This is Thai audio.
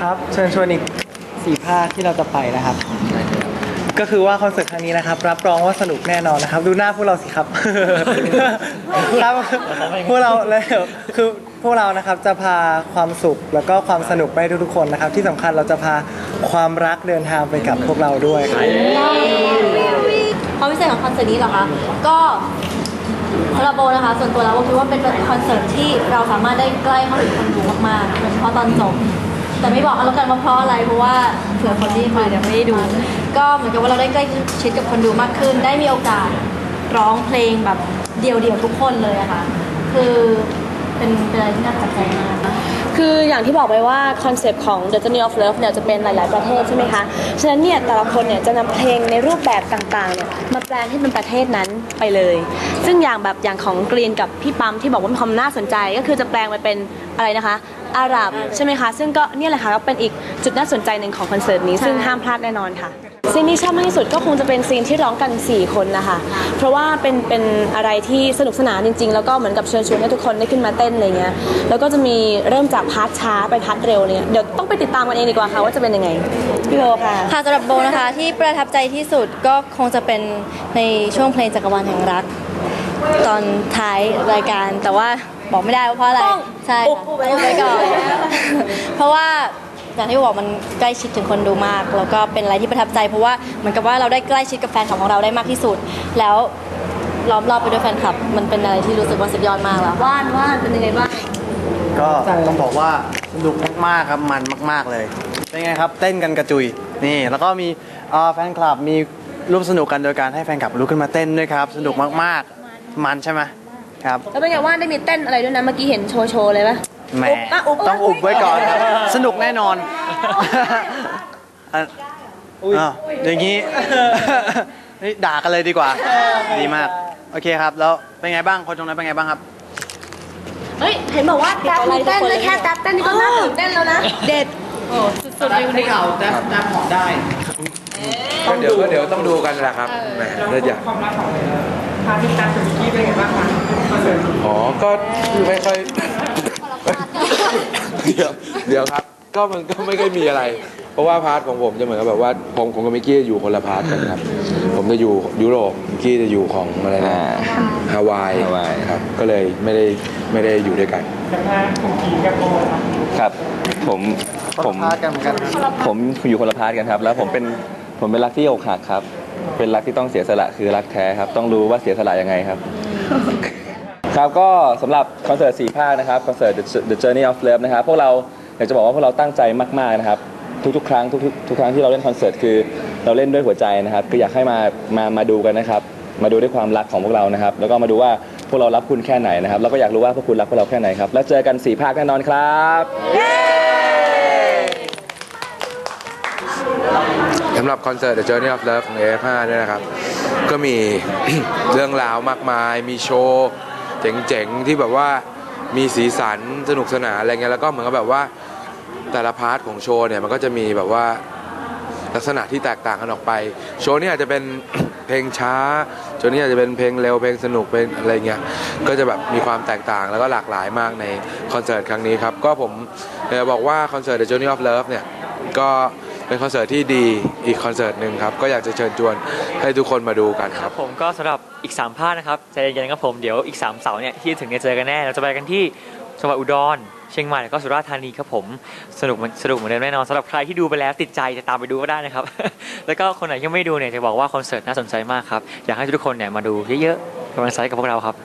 ครับเชิญชวนอีกสี่ภาคที่เราจะไปนะครับ ก็คือว่าคอนเสิร์ตครั้งนี้นะครับ รับรองว่าสนุกแน่นอนนะครับ ดูหน้าพวกเราสิครับ ครับพวกเราเลยคือพวกเรานะครับจะพาความสุขแล้วก็ความสนุกไปให้ทุกๆคนนะครับ ที่สำคัญเราจะพาความรักเดินทางไปกับพวกเราด้วยครับ ความพิเศษของคอนเสิร์ตนี้เหรอคะ ก็สำหรับโบนะคะ ส่วนตัวแล้วโบคิดว่าเป็นคอนเสิร์ตที่เราสามารถได้ใกล้เข้าถึงคนดูมากๆโดยเฉพาะตอนจบ แต่ไม่บอกเอาแล้วกันว่าเพราะอะไรเพราะว่าเผื่อคนที่มาเดี๋ยวไม่ได้ดู ก็เหมือนกับว่าเราได้ใกล้ชิดกับคนดูมากขึ้น ได้มีโอกาสร้องเพลงแบบเดี่ยวๆทุกคนเลยอะค่ะ คือเป็นเป็นอะไรที่น่าประทับใจมากคืออย่างที่บอกไปว่าคอนเซปต์ของ The Journey of Love เนี่ยจะเป็นหลาย ๆ ประเทศใช่ไหมคะ ฉะนั้นเนี่ยแต่ละคนเนี่ยจะนำเพลงในรูปแบบต่าง ๆ เนี่ยมาแปลงให้เป็นประเทศนั้นไปเลย ซึ่งอย่างแบบอย่างของกรีนกับพี่ปั๊มที่บอกว่ามีความน่าสนใจก็คือจะแปลงไปเป็นอะไรนะคะ อาหรับใช่ไหมคะ ซึ่งก็เนี่ยแหละค่ะก็เป็นอีกจุดน่าสนใจหนึ่งของคอนเสิร์ตนี้ซึ่งห้ามพลาดแน่นอนค่ะซีนที่ชอบมากที่สุดก็คงจะเป็นซีนที่ร้องกัน 4 คนนะคะ เพราะว่าเป็นเป็นอะไรที่สนุกสนานจริง ๆ แล้วก็เหมือนกับเชิญชวนให้ทุกคนได้ขึ้นมาเต้นอะไรเงี้ย แล้วก็จะมีเริ่มจากพาร์ทช้าไปพาร์ทเร็วเนี่ยเดี๋ยวต้องไปติดตามกันเองดีกว่าค่ะว่าจะเป็นยังไง พี่โบค่ะ ค่ะสำหรับโบนะคะที่ประทับใจที่สุดก็คงจะเป็นในช่วงเพลงจักรวาลแห่งรัก ตอนท้ายรายการแต่ว่า บอกไม่ได้ว่าเพราะอะไรต้องใช่อุค่ะบไว้ อุบไว้ก่อน เพราะว่าอย่างที่บอกมันใกล้ชิดถึงคนดูมาก แล้วก็เป็นอะไรที่ประทับใจเพราะว่าเหมือนกับว่าเราได้ใกล้ชิดกับแฟนคลับของเราได้มากที่สุด แล้วล้อมรอบไปด้วยแฟนคลับ มันเป็นอะไรที่รู้สึกว่าสุดยอดมากแล้ว ว่านว่านเป็นยังไงบ้างก็ต้องบอกว่าสนุกมากๆครับมันมาก ๆเลย เป็นไงครับเต้นกันกระจุยนี่แล้วก็มีเอ่อแฟนคลับมีร่วมสนุกกันโดยการให้แฟนคลับลุกขึ้นมาเต้นด้วยครับ สนุกมากๆ มันใช่ไหม ครับแล้วเป็นไงว่านได้มีเต้นอะไรด้วยนะเมื่อกี้เห็นโชว์โชว์เลยปะแหมอุบปะอุบต้องอุบไว้ก่อนครับ สนุกแน่นอนอะอ้าวอย่างนี้ นี่ด่ากันเลยดีกว่า ดีมาก โอเคครับ แล้วเป็นไงบ้างคนตรงนั้นเป็นไงบ้างครับ เฮ้ยเห็นบอกว่าแท็บมีเต้นเลยแค่แท็บเต้นนี่ก็น่าตื่นเต้นแล้วนะ เด็ดก็เดี๋ยวก็เดี๋ยวต้องดูกันแหละครับแหม น่าจะอ๋อ ก็ไม่ค่อย เดี๋ยวเดี๋ยวครับ ก็มันก็ไม่ค่อยมีอะไร เพราะว่าพาร์ทของผมจะเหมือนกับแบบว่าผมผมกับมิกกี้อยู่คนละพาร์ทกันครับ ผมจะอยู่ยุโรปมิกกี้จะอยู่ของอะไรนะฮาวายฮาวาย ครับ ก็เลยไม่ได้ไม่ได้อยู่ด้วยกันครับ ผมผมพาดกันเหมือนกันครับผมอยู่คนละพาร์ทกันครับ แล้วผมเป็นผมเป็นรักที่อกหักครับ เป็นรักที่ต้องเสียสละคือรักแท้ครับ ต้องรู้ว่าเสียสละยังไงครับ ครับก็สำหรับคอนเสิร์ตสี่ภาคนะครับคอนเสิร์ต The- The Journey of Love นะครับพวกเราอยากจะบอกว่าพวกเราตั้งใจมากๆนะครับ ทุกๆ ครั้งทุกๆทุกครั้งที่เราเล่นคอนเสิร์ตคือเราเล่นด้วยหัวใจนะครับก็อยากให้มามามาดูกันนะครับ มาดูด้วยความรักของพวกเรานะครับ แล้วก็มาดูว่าพวกเรารักคุณแค่ไหนนะครับ แล้วก็อยากรู้ว่าพวกคุณรักพวกเราแค่ไหนครับ แล้วเจอกันสี่ภาคแน่นอนครับ สำหรับคอนเสิร์ต The Journey of Love ของ AF5 เนี่ยนะครับ ก็มี เรื่องราวมากมาย มีโชว์เจ๋งๆ ที่แบบว่ามีสีสันสนุกสนานอะไรเงี้ยแล้วก็เหมือนกับแบบว่าแต่ละพาร์ทของโชว์เนี่ยมันก็จะมีแบบว่าลักษณะที่แตกต่างกันออกไป โชว์นี้อาจจะเป็น เพลงช้าโชว์นี้อาจจะเป็นเพลงเร็วเพลงสนุกเพลงอะไรเงี้ยก็จะแบบมีความแตกต่างแล้วก็หลากหลายมากในคอนเสิร์ตครั้งนี้ครับก็ผมอยากจะบอกว่าคอนเสิร์ต The Journey of Love เนี่ยก็ เป็นคอนเสิร์ตที่ดีอีกคอนเสิร์ตหนึ่งครับ ก็อยากจะเชิญชวนให้ทุกคนมาดูกันครับ ผมก็สำหรับอีก 3 ภาคนะครับใจเย็นๆครับผมเดี๋ยวอีก 3 เสาร์เนี่ยที่ถึงเนี่ยเจอกันแน่เราจะไปกันที่จังหวัดอุดรเชียงใหม่แล้วก็สุราษฎร์ธานีครับผมสนุกสนุกเหมือนเดิมแน่นอนสำหรับใครที่ดูไปแล้วติดใจจะตามไปดูก็ได้นะครับ แล้วก็คนไหนยังไม่ดูเนี่ยจะบอกว่าคอนเสิร์ตน่าสนใจมากครับอยากให้ทุกคนเนี่ยมาดูเยอะๆกำลังใจกับพวกเราครับ